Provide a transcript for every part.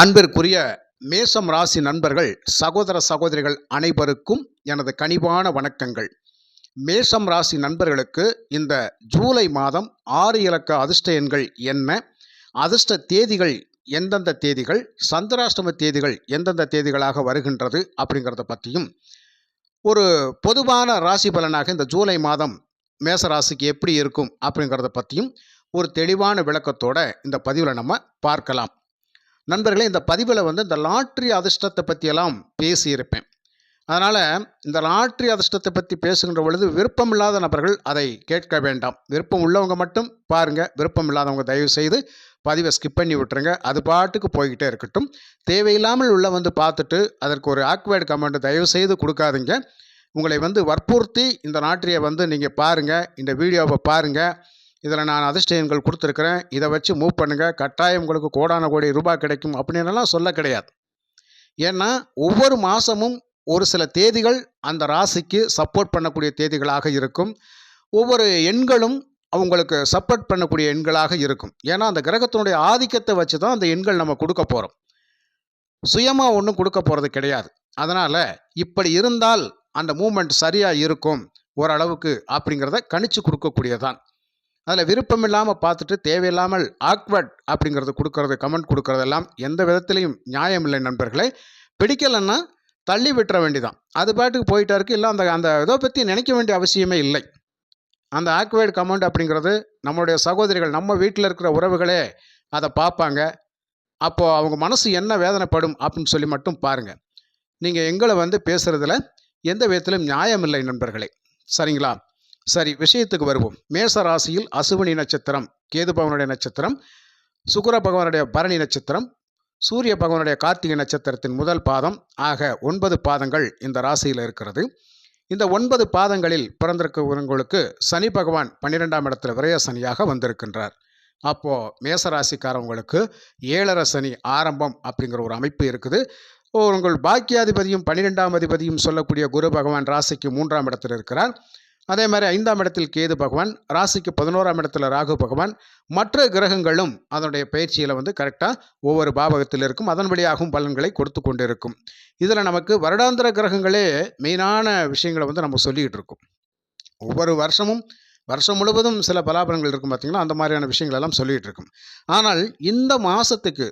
அன்பிற்குரிய மேசம் ராசி நண்பர்கள் சகோதர சகோதரிகள் அனைவருக்கும் எனது கனிவான வணக்கங்கள். மேசம் ராசி நண்பர்களுக்கு இந்த ஜூலை மாதம் ஆறு இலக்க அதிர்ஷ்ட எண்கள் என்ன? அதிர்ஷ்ட தேதிகள் எந்தெந்த தேதிகள்? சந்திராஷ்டம தேதிகள் எந்தெந்த தேதிகளாக வருகின்றது அப்படிங்கிறத பற்றியும் ஒரு பொதுவான ராசி பலனாக இந்த ஜூலை மாதம் மேச ராசிக்கு எப்படி இருக்கும் அப்படிங்கிறத பற்றியும் ஒரு தெளிவான விளக்கத்தோட இந்த பதிவில் நம்ம பார்க்கலாம். நண்பர்களே இந்த பதிவில் வந்து இந்த லாட்ரி அதிர்ஷ்டத்தை பற்றியெல்லாம் பேசியிருப்பேன். அதனால் இந்த லாட்ரி அதிர்ஷ்டத்தை பற்றி பேசுகின்ற பொழுது விருப்பம் இல்லாத நபர்கள் அதை கேட்க வேண்டாம். விருப்பம் உள்ளவங்க மட்டும் பாருங்கள் விருப்பம் இல்லாதவங்க தயவு செய்து பதிவை ஸ்கிப் பண்ணி விட்டுருங்க. அது பாட்டுக்கு போய்கிட்டே இருக்கட்டும். தேவையில்லாமல் உள்ள வந்து பார்த்துட்டு அதற்கு ஒரு ஆக்வேர்டு கமெண்ட் தயவு செய்து கொடுக்காதீங்க. உங்களை வந்து வற்புறுத்தி இந்த லாட்ரியை வந்து நீங்கள் பாருங்கள் இந்த வீடியோவை பாருங்கள் இதில் நான் அதிர்ஷ்டங்கள் கொடுத்துருக்குறேன். இதை வச்சு மூவ் பண்ணுங்கள் கட்டாயம் உங்களுக்கு கோடான கோடி ரூபாய் கிடைக்கும் அப்படின்னுலாம் சொல்ல கிடையாது. ஏன்னா ஒவ்வொரு மாதமும் ஒரு சில தேதிகள் அந்த ராசிக்கு சப்போர்ட் பண்ணக்கூடிய தேதிகளாக இருக்கும். ஒவ்வொரு எண்களும் அவங்களுக்கு சப்போர்ட் பண்ணக்கூடிய எண்களாக இருக்கும். ஏன்னா அந்த கிரகத்தினுடைய ஆதிக்கத்தை வச்சு தான் அந்த எண்கள் நம்ம கொடுக்க போகிறோம் சுயமாக ஒன்றும் கொடுக்க போகிறது கிடையாது. அதனால் இப்படி இருந்தால் அந்த மூமெண்ட் சரியாக இருக்கும். ஓரளவுக்கு அப்படிங்கிறத கணிச்சு கொடுக்கக்கூடியதான் அதில் விருப்பம் இல்லாமல் பார்த்துட்டு தேவையில்லாமல் ஆக்வர்ட் அப்படிங்கிறது கொடுக்கறது கமெண்ட் கொடுக்கறதெல்லாம் எந்த விதத்திலையும் நியாயம் இல்லை நண்பர்களே. பிடிக்கலைன்னா தள்ளி விட்டுற வேண்டிதான். அது பாட்டுக்கு போயிட்டா இருக்கு. இல்லை அந்த அந்த இதை பற்றி நினைக்க வேண்டிய அவசியமே இல்லை. அந்த ஆக்வேர்டு கமெண்ட் அப்படிங்கிறது நம்மளுடைய சகோதரிகள் நம்ம வீட்டில் இருக்கிற உறவுகளே அதை பார்ப்பாங்க. அப்போது அவங்க மனசு என்ன வேதனைப்படும் அப்படின்னு சொல்லி மட்டும் பாருங்கள் நீங்கள் எங்களை வந்து பேசுகிறதுல எந்த விதத்திலும் நியாயம் இல்லை நண்பர்களே. சரிங்களா? சரி விஷயத்துக்கு வருவோம். மேச ராசியில் அசுவினி நட்சத்திரம் கேது பகவானுடைய நட்சத்திரம் சுக்கர பகவானுடைய பரணி நட்சத்திரம் சூரிய பகவானுடைய கார்த்திகை நட்சத்திரத்தின் முதல் பாதம். ஆக ஒன்பது பாதங்கள் இந்த ராசியில் இருக்கிறது. இந்த ஒன்பது பாதங்களில் பிறந்திருக்கிறவங்களுக்கு சனி பகவான் பன்னிரெண்டாம் இடத்துல விரய சனியாக வந்திருக்கின்றார். அப்போது மேச ராசிக்காரவங்களுக்கு ஏழரை சனி ஆரம்பம் அப்படிங்கிற ஒரு அமைப்பு இருக்குது. உங்கள் பாக்கியாதிபதியும் பன்னிரெண்டாம் அதிபதியும் சொல்லக்கூடிய குரு பகவான் ராசிக்கு மூன்றாம் இடத்தில் இருக்கிறார். அதே மாதிரி ஐந்தாம் இடத்தில் கேது பகவான் ராசிக்கு பதினோராம் இடத்துல ராகு பகவான் மற்ற கிரகங்களும் அதனுடைய பயிற்சியில் வந்து கரெக்டாக ஒவ்வொரு பாவகத்தில் இருக்கும். அதன் வழியாகவும் பலன்களை கொடுத்து கொண்டு இருக்கும் இதில் நமக்கு வருடாந்திர கிரகங்களே மெயினான விஷயங்களை வந்து நம்ம சொல்லிக்கிட்டு இருக்கோம். ஒவ்வொரு வருஷமும் வருஷம் முழுவதும் சில பலாபலங்கள் இருக்கும் பார்த்திங்கன்னா அந்த மாதிரியான விஷயங்கள் எல்லாம் சொல்லிகிட்டு இருக்கும். ஆனால் இந்த மாதத்துக்கு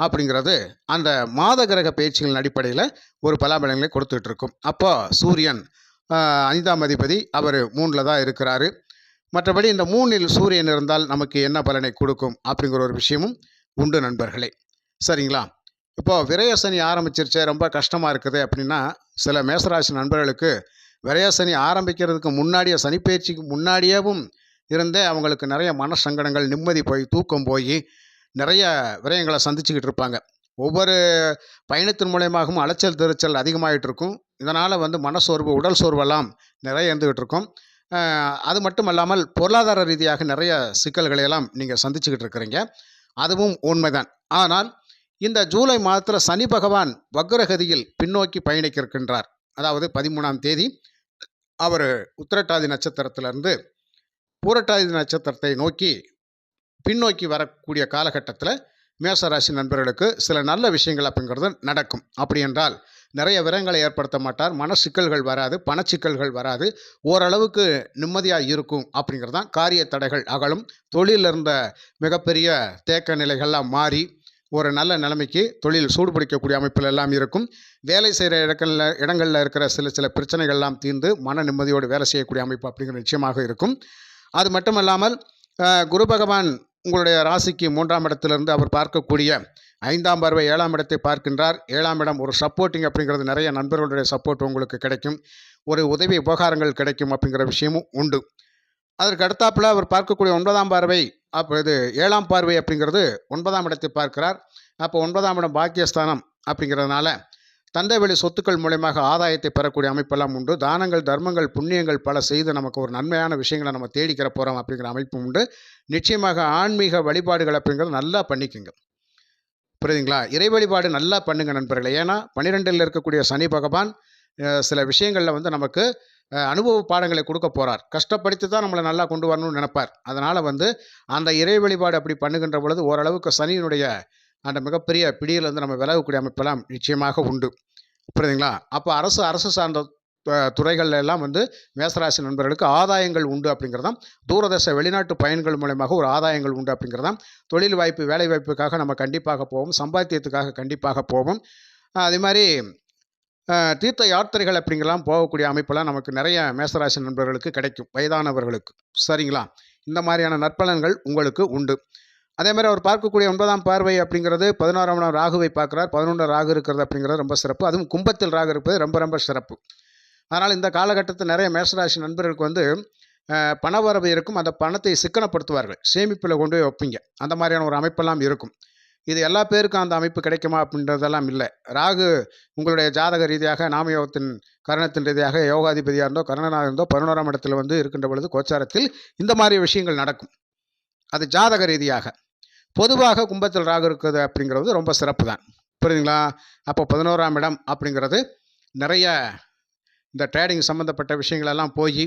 அப்படிங்கிறது அந்த மாத கிரக பயிற்சிகளின் அடிப்படையில் ஒரு பலாபலங்களை கொடுத்துட்ருக்கும் அப்போ சூரியன் ஆஹ், அதிபதி அவர் மூணில் தான் இருக்கிறாரு. மற்றபடி இந்த மூணில் சூரியன் இருந்தால் நமக்கு என்ன பலனை கொடுக்கும் அப்படிங்கிற ஒரு விஷயமும் உண்டு நண்பர்களே. சரிங்களா? இப்போ விரயசனி ஆரம்பிச்சிருச்சே ரொம்ப கஷ்டமாக இருக்குது அப்படின்னா சில மேசராசி நண்பர்களுக்கு விரயசனி ஆரம்பிக்கிறதுக்கு முன்னாடியே சனிப்பயிற்சிக்கு முன்னாடியேவும் இருந்தே அவங்களுக்கு நிறைய மன சங்கடங்கள் நிம்மதி போய் தூக்கம் போய் நிறைய விரயங்களை சந்திச்சுக்கிட்டு இருப்பாங்க. ஒவ்வொரு பயணத்தின் மூலயமாகவும் அலைச்சல் திருச்சல் அதிகமாகிட்டு இருக்கும் இதனால் வந்து மனசோர்வு உடல் சோர்வெல்லாம் நிறைய இருந்துகிட்டு இருக்கும் அது மட்டும் அல்லாமல் பொருளாதார ரீதியாக நிறைய சிக்கல்களை எல்லாம் நீங்கள் சந்திச்சுக்கிட்டு இருக்கிறீங்க அதுவும் உண்மைதான். ஆனால் இந்த ஜூலை மாதத்தில் சனி பகவான் வக்ரகதியில் பின்னோக்கி பயணிக்க இருக்கின்றார் அதாவது பதிமூணாம் தேதி. அவர் உத்திரட்டாதி நட்சத்திரத்திலிருந்து பூரட்டாதி நட்சத்திரத்தை நோக்கி பின்னோக்கி வரக்கூடிய காலகட்டத்தில் மேசராசி நண்பர்களுக்கு சில நல்ல விஷயங்கள் அப்படிங்கிறது நடக்கும். அப்படி என்றால் நிறைய விரங்களை ஏற்படுத்த மாட்டார் மன சிக்கல்கள் வராது பணச்சிக்கல்கள் வராது ஓரளவுக்கு நிம்மதியாக இருக்கும் அப்படிங்கிறது தான் காரிய தடைகள். அகலும் தொழிலில் இருந்த மிகப்பெரிய தேக்க நிலைகள்லாம் மாறி ஒரு நல்ல நிலைமைக்கு தொழில் சூடு பிடிக்கக்கூடிய அமைப்பில் எல்லாம் இருக்கும். வேலை செய்கிற இடங்களில் இடங்களில் இருக்கிற சில சில பிரச்சனைகள்லாம் தீர்ந்து மன நிம்மதியோடு வேலை செய்யக்கூடிய அமைப்பு அப்படிங்கிற நிச்சயமாக இருக்கும். அது மட்டும் இல்லாமல் குரு பகவான் உங்களுடைய ராசிக்கு மூன்றாம் இடத்திலிருந்து அவர் பார்க்கக்கூடிய ஐந்தாம் பார்வை ஏழாம் இடத்தை பார்க்கின்றார். ஏழாம் இடம் ஒரு சப்போர்ட்டிங் அப்படிங்கிறது நிறைய நண்பர்களுடைய சப்போர்ட் உங்களுக்கு கிடைக்கும். ஒரு உதவி உபகாரங்கள் கிடைக்கும் அப்படிங்கிற விஷயமும் உண்டு. அதற்கு அடுத்தாப்புல அவர் பார்க்கக்கூடிய ஒன்பதாம் பார்வை அப்போ இது ஏழாம் பார்வை அப்படிங்கிறது ஒன்பதாம் இடத்தை பார்க்கிறார். அப்போ ஒன்பதாம் இடம் பாக்கியஸ்தானம் அப்படிங்கிறதுனால தந்தைவெளி சொத்துக்கள் மூலயமாக ஆதாயத்தை பெறக்கூடிய அமைப்பெல்லாம் உண்டு. தானங்கள் தர்மங்கள் புண்ணியங்கள் பல செய்து நமக்கு ஒரு நன்மையான விஷயங்களை நம்ம தேடிக்கிற போகிறோம் அப்படிங்கிற அமைப்பு உண்டு. நிச்சயமாக ஆன்மீக வழிபாடுகள் அப்படிங்கிறது நல்லா பண்ணிக்கோங்க. புரியுதுங்களா? இறை வழிபாடு நல்லா பண்ணுங்க நண்பர்களே. ஏன்னா பன்னிரெண்டில் இருக்கக்கூடிய சனி பகவான் சில விஷயங்களில் வந்து நமக்கு அனுபவ பாடங்களை கொடுக்க போகிறார் கஷ்டப்படுத்தி தான் நம்மளை நல்லா கொண்டு வரணும்னு நினைப்பார். அதனால் வந்து அந்த இறை வழிபாடு அப்படி பண்ணுகின்ற பொழுது ஓரளவுக்கு சனியினுடைய அந்த மிகப்பெரிய பிடியிலிருந்து நம்ம விலகக்கூடிய அமைப்பெல்லாம் நிச்சயமாக உண்டு. புரியுதுங்களா? அப்போ அரசு அரசு சார்ந்த அஹ், துறைகள்ல எல்லாம் வந்து மேசராசி நண்பர்களுக்கு ஆதாயங்கள் உண்டு அப்படிங்கிறதாம் தூரதர்ச வெளிநாட்டு பயன்கள் மூலயமாக ஒரு ஆதாயங்கள் உண்டு அப்படிங்கிறதாம் தொழில் வாய்ப்பு வேலை வாய்ப்புக்காக நம்ம கண்டிப்பாக போவோம். சம்பாத்தியத்துக்காக கண்டிப்பாக போவோம். அதே மாதிரி தீர்த்த யாத்திரைகள் அப்படிங்கலாம் போகக்கூடிய அமைப்பெல்லாம் நமக்கு நிறைய மேசராசி நண்பர்களுக்கு கிடைக்கும். வயதானவர்களுக்கு. சரிங்களா? இந்த மாதிரியான நற்பலன்கள் உங்களுக்கு உண்டு. அதே மாதிரி அவர் பார்க்கக்கூடிய ஒன்பதாம் பார்வை அப்படிங்கிறது பதினோராம் நாள் ராகுவை பார்க்குறார் பதினொன்று ராகு இருக்கிறது அப்படிங்கிறது ரொம்ப சிறப்பு. அதுவும் கும்பத்தில் ராகு இருப்பது ரொம்ப ரொம்ப சிறப்பு. அதனால் இந்த காலகட்டத்தில் நிறைய மேசராசி நண்பர்களுக்கு வந்து பணவரவு இருக்கும். அந்த பணத்தை சிக்கனப்படுத்துவார்கள். சேமிப்பில் கொண்டு போய் வைப்பீங்க. அந்த மாதிரியான ஒரு அமைப்பெல்லாம் இருக்கும். இது எல்லா பேருக்கும் அந்த அமைப்பு கிடைக்குமா அப்படின்றதெல்லாம் இல்லை. ராகு உங்களுடைய ஜாதக ரீதியாக நாமயோகத்தின் கரணத்தின் ரீதியாக யோகாதிபதியாக இருந்தோ கரணனாக இருந்தோ பதினோராம் இடத்துல வந்து இருக்கின்ற பொழுது கோச்சாரத்தில் இந்த மாதிரி விஷயங்கள் நடக்கும். அது ஜாதக ரீதியாக. பொதுவாக கும்பத்தில் ராகு இருக்குது அப்படிங்கிறது ரொம்ப சிறப்பு தான் புரியுதுங்களா? அப்போ பதினோராம் இடம் அப்படிங்கிறது நிறைய இந்த ட்ரேடிங் சம்மந்தப்பட்ட விஷயங்களெல்லாம் போய்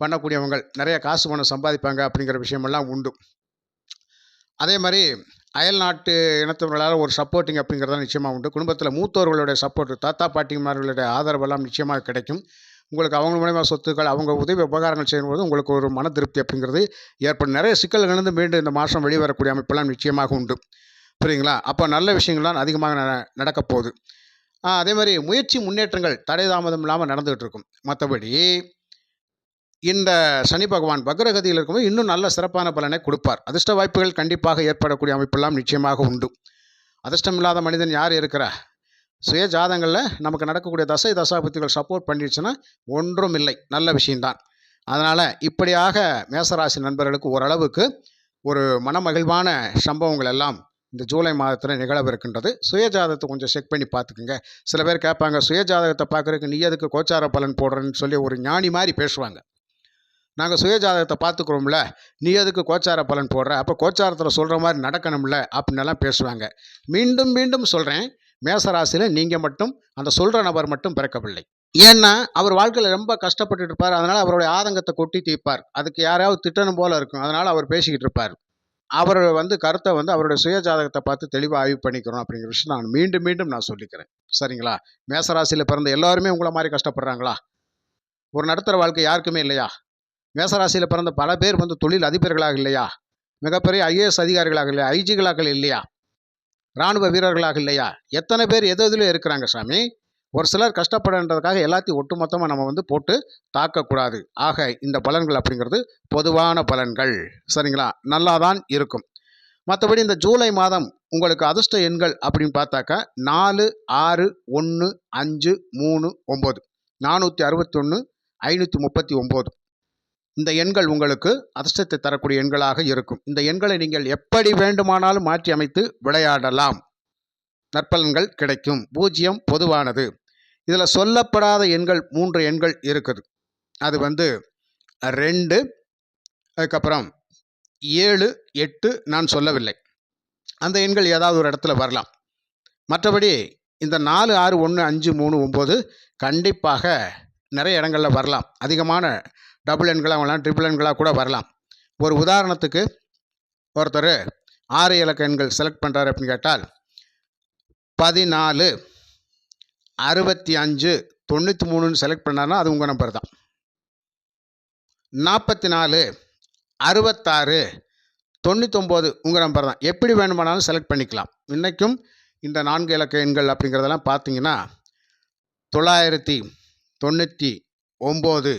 பண்ணக்கூடியவங்க நிறைய காசு பணம் சம்பாதிப்பாங்க அப்படிங்கிற விஷயமெல்லாம் உண்டு. அதே மாதிரி அயல் நாட்டு இனத்தவர்களால் ஒரு சப்போர்ட்டிங் அப்படிங்கிறது நிச்சயமாக உண்டு. குடும்பத்தில் மூத்தோர்களுடைய சப்போர்ட் தாத்தா பாட்டிமார்களுடைய ஆதரவெல்லாம் நிச்சயமாக கிடைக்கும். உங்களுக்கு அவங்க மூலயமா சொத்துக்கள் அவங்க உதவி உபகாரங்கள் செய்யும்போது உங்களுக்கு ஒரு மன திருப்தி அப்படிங்கிறது ஏற்படும். நிறைய சிக்கல்களிலிருந்து மீண்டும் இந்த மாதம் வெளிவரக்கூடிய அமைப்பெல்லாம் நிச்சயமாக உண்டு. புரியுங்களா அப்போ நல்ல விஷயங்கள்லாம் அதிகமாக ந- போகுது. அதே மாதிரி முயற்சி முன்னேற்றங்கள் தடை தாமதம் இல்லாமல் நடந்துகிட்டு இருக்கும். மற்றபடி இந்த சனி பகவான் பக்ரகதியில் இருக்கும்போது இன்னும் நல்ல சிறப்பான பலனை கொடுப்பார். அதிர்ஷ்ட வாய்ப்புகள் கண்டிப்பாக ஏற்படக்கூடிய அமைப்பெல்லாம் நிச்சயமாக உண்டு. அதிர்ஷ்டம் இல்லாத மனிதன் யார் இருக்கிறா சுய ஜாதங்களில் நமக்கு நடக்கக்கூடிய தசை தசாபத்திகள் சப்போர்ட் பண்ணிடுச்சுன்னா ஒன்றும் இல்லை நல்ல விஷயம்தான். அதனால் இப்படியாக மேசராசி நண்பர்களுக்கு ஓரளவுக்கு ஒரு மனமகிழ்வான சம்பவங்கள் எல்லாம் இந்த ஜூலை மாதத்தில் நிகழவிருக்கின்றது சுயஜாதகத்தை கொஞ்சம் செக் பண்ணி பார்த்துக்குங்க. சில பேர் கேட்பாங்க சுயஜாதகத்தை பார்க்குறதுக்கு நீ எதுக்கு கோச்சார பலன் போடுறேன்னு சொல்லி ஒரு ஞானி மாதிரி பேசுவாங்க. நாங்கள் சுயஜாதகத்தை பார்த்துக்குறோம்ல நீ எதுக்கு கோச்சார பலன் போடுற? அப்போ கோச்சாரத்தில் சொல்கிற மாதிரி நடக்கணும்ல அப்படின்னெல்லாம் பேசுவாங்க. மீண்டும் மீண்டும் சொல்கிறேன் மேசராசியில் நீங்கள் மட்டும் அந்த சொல்கிற நபர் மட்டும் பிறக்கவில்லை. ஏன்னா அவர் வாழ்க்கையில் ரொம்ப கஷ்டப்பட்டு இருப்பார். அதனால் அவருடைய ஆதங்கத்தை கொட்டி தீர்ப்பார். அதுக்கு யாரையாவது திட்டணும் போல இருக்கும். அதனால் அவர் பேசிக்கிட்டு இருப்பார். அவர் வந்து கருத்தை வந்து அவருடைய சுய ஜாதகத்தை பார்த்து தெளிவாக ஆய்வு பண்ணிக்கிறோம் அப்படிங்கிற விஷயம் நான் மீண்டும் மீண்டும் நான் சொல்லிக்கிறேன். சரிங்களா? மேசராசியில் பிறந்த எல்லாருமே உங்களை மாதிரி கஷ்டப்படுறாங்களா? ஒரு நடுத்தர வாழ்க்கை யாருக்குமே இல்லையா? மேசராசியில் பிறந்த பல பேர் வந்து தொழில் அதிபர்களாக இல்லையா? மிகப்பெரிய ஐஏஎஸ் அதிகாரிகளாக இல்லையா? ஐஜிகளாக இல்லையா? இராணுவ வீரர்களாக இல்லையா? எத்தனை பேர் எது எதுல இருக்கிறாங்க சாமி? ஒரு சிலர் கஷ்டப்படுன்றதுக்காக எல்லாத்தையும் ஒட்டுமொத்தமாக நம்ம வந்து போட்டு தாக்கக்கூடாது. ஆக இந்த பலன்கள் அப்படிங்கிறது பொதுவான பலன்கள். சரிங்களா? நல்லா தான் இருக்கும். மற்றபடி இந்த ஜூலை மாதம் உங்களுக்கு அதிர்ஷ்ட எண்கள் அப்படின்னு பார்த்தாக்கா நாலு ஆறு ஒன்று அஞ்சு மூணு ஒம்பது. நானூற்றி அறுபத்தொன்று ஐநூற்றி முப்பத்தி ஒம்பது. இந்த எண்கள் உங்களுக்கு அதிர்ஷ்டத்தை தரக்கூடிய எண்களாக இருக்கும். இந்த எண்களை நீங்கள் எப்படி வேண்டுமானாலும் மாற்றி அமைத்து விளையாடலாம். நற்பலன்கள் கிடைக்கும். பூஜ்ஜியம் பொதுவானது. இதில் சொல்லப்படாத எண்கள் மூன்று எண்கள் இருக்குது. அது வந்து ரெண்டு அதுக்கப்புறம் ஏழு எட்டு நான் சொல்லவில்லை. அந்த எண்கள் ஏதாவது ஒரு இடத்துல வரலாம். மற்றபடி இந்த நாலு ஆறு ஒன்று அஞ்சு மூணு ஒம்பது கண்டிப்பாக நிறைய இடங்களில் வரலாம். அதிகமான டபுள் எண்களாக வரலாம் ட்ரிபிள் எண்களாக கூட வரலாம். ஒரு உதாரணத்துக்கு ஒருத்தர் ஆறு இலக்க எண்கள் செலக்ட் பண்ணுறாரு அப்படின்னு கேட்டால் பதினாலு அறுபத்தி அஞ்சு தொண்ணூற்றி மூணுன்னு செலக்ட் பண்ணாருன்னா அது உங்கள் நம்பர் தான். நாற்பத்தி நாலு அறுபத்தாறு தொண்ணூத்தொம்பது உங்கள் நம்பர் தான். எப்படி வேணுமானாலும் செலக்ட் பண்ணிக்கலாம். இன்றைக்கும் இந்த நான்கு இலக்க எண்கள் அப்படிங்கிறதெல்லாம் பார்த்தீங்கன்னா தொள்ளாயிரத்தி தொண்ணூற்றி ஒம்பது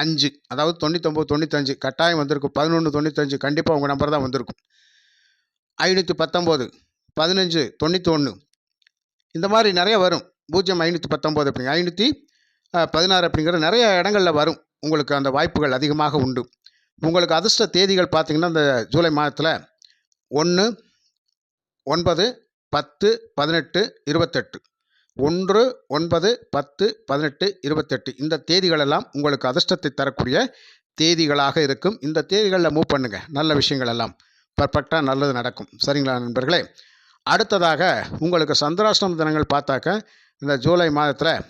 அஞ்சு அதாவது தொண்ணூத்தொம்பது தொண்ணூத்தஞ்சு கட்டாயம் வந்திருக்கும். பதினொன்று தொண்ணூத்தஞ்சு கண்டிப்பாக உங்கள் நம்பர் தான் வந்திருக்கும். ஐநூற்றி பத்தொம்போது பதினஞ்சு தொண்ணூற்றி ஒன்று இந்த மாதிரி நிறைய வரும். பூஜ்ஜியம் ஐநூற்றி பத்தொம்போது அப்படிங்க ஐநூற்றி பதினாறு அப்படிங்கிற நிறைய இடங்களில் வரும். உங்களுக்கு அந்த வாய்ப்புகள் அதிகமாக உண்டு. உங்களுக்கு அதிர்ஷ்ட தேதிகள் பார்த்திங்கன்னா இந்த ஜூலை மாதத்தில் ஒன்று ஒன்பது பத்து பதினெட்டு இருபத்தெட்டு. ஒன்று ஒன்பது பத்து பதினெட்டு இருபத்தெட்டு. இந்த தேதிகளெல்லாம் உங்களுக்கு அதிர்ஷ்டத்தை தரக்கூடிய தேதிகளாக இருக்கும். இந்த தேதிகளில் மூவ் பண்ணுங்கள் நல்ல விஷயங்கள் எல்லாம் பர்ஃபெக்டாக நல்லது நடக்கும். சரிங்களா நண்பர்களே? அடுத்ததாக உங்களுக்கு சந்திராஷ்டம தினங்கள் பார்த்தாக்க இந்த ஜூலை மாதத்தில்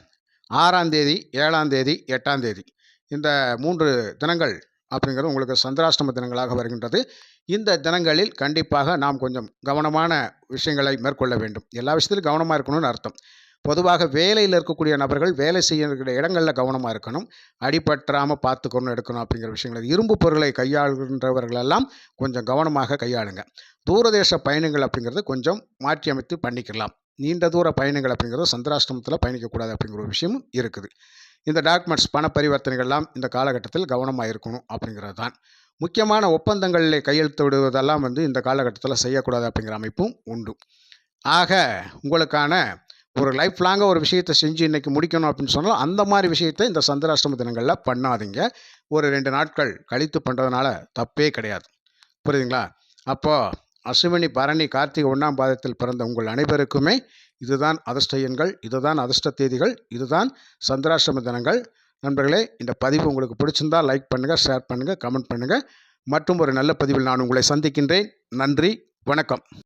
ஆறாம் தேதி ஏழாம் தேதி எட்டாம் தேதி இந்த மூன்று தினங்கள் அப்படிங்கிறது உங்களுக்கு சந்திராஷ்டம தினங்களாக வருகின்றது. இந்த தினங்களில் கண்டிப்பாக நாம் கொஞ்சம் கவனமான விஷயங்களை மேற்கொள்ள வேண்டும். எல்லா விஷயத்திலும் கவனமாக இருக்கணும்னு அர்த்தம். பொதுவாக வேலையில் இருக்கக்கூடிய நபர்கள் வேலை செய்யக்கூடிய இடங்களில் கவனமாக இருக்கணும். அடிபற்றாமல் பார்த்துக்கணும் எடுக்கணும் அப்படிங்கிற விஷயங்கள். இரும்பு பொருளை கையாளுகின்றவர்களெல்லாம் கொஞ்சம் கவனமாக கையாளுங்க. தூரதேச பயணங்கள் அப்படிங்கிறது கொஞ்சம் மாற்றியமைத்து பண்ணிக்கலாம். நீண்ட தூர பயணங்கள் அப்படிங்கிறது சந்திராஷ்டமத்தில் பயணிக்கக்கூடாது அப்படிங்கிற ஒரு விஷயமும் இருக்குது. இந்த டாக்குமெண்ட்ஸ் பண பரிவர்த்தனைகள்லாம் இந்த காலகட்டத்தில் கவனமாக இருக்கணும் அப்படிங்கிறது தான் முக்கியமான ஒப்பந்தங்களில் கையெழுத்து விடுவதெல்லாம் வந்து இந்த காலகட்டத்தில் செய்யக்கூடாது அப்படிங்கிற அமைப்பும் உண்டு. ஆக உங்களுக்கான ஒரு லைஃப் லாங்காக ஒரு விஷயத்தை செஞ்சு இன்றைக்கி முடிக்கணும் அப்படின்னு சொன்னால் அந்த மாதிரி விஷயத்தை இந்த சந்திராஷ்டம தினங்களில் பண்ணாதீங்க. ஒரு ரெண்டு நாட்கள் கழித்து பண்ணுறதுனால தப்பே கிடையாது. புரியுதுங்களா? அப்போது அசுவினி பரணி கார்த்திகை ஒன்றாம் பாதத்தில் பிறந்த உங்கள் அனைவருக்குமே இதுதான் அதிர்ஷ்ட எண்கள் இதுதான் அதிர்ஷ்ட தேதிகள் இதுதான் சந்திராஷ்டம தினங்கள். நண்பர்களே இந்த பதிவு உங்களுக்கு பிடிச்சிருந்தா லைக் பண்ணுங்கள் ஷேர் பண்ணுங்கள் கமெண்ட் பண்ணுங்கள் மற்றும் ஒரு நல்ல பதிவில் நான் உங்களை சந்திக்கின்றேன். நன்றி வணக்கம்.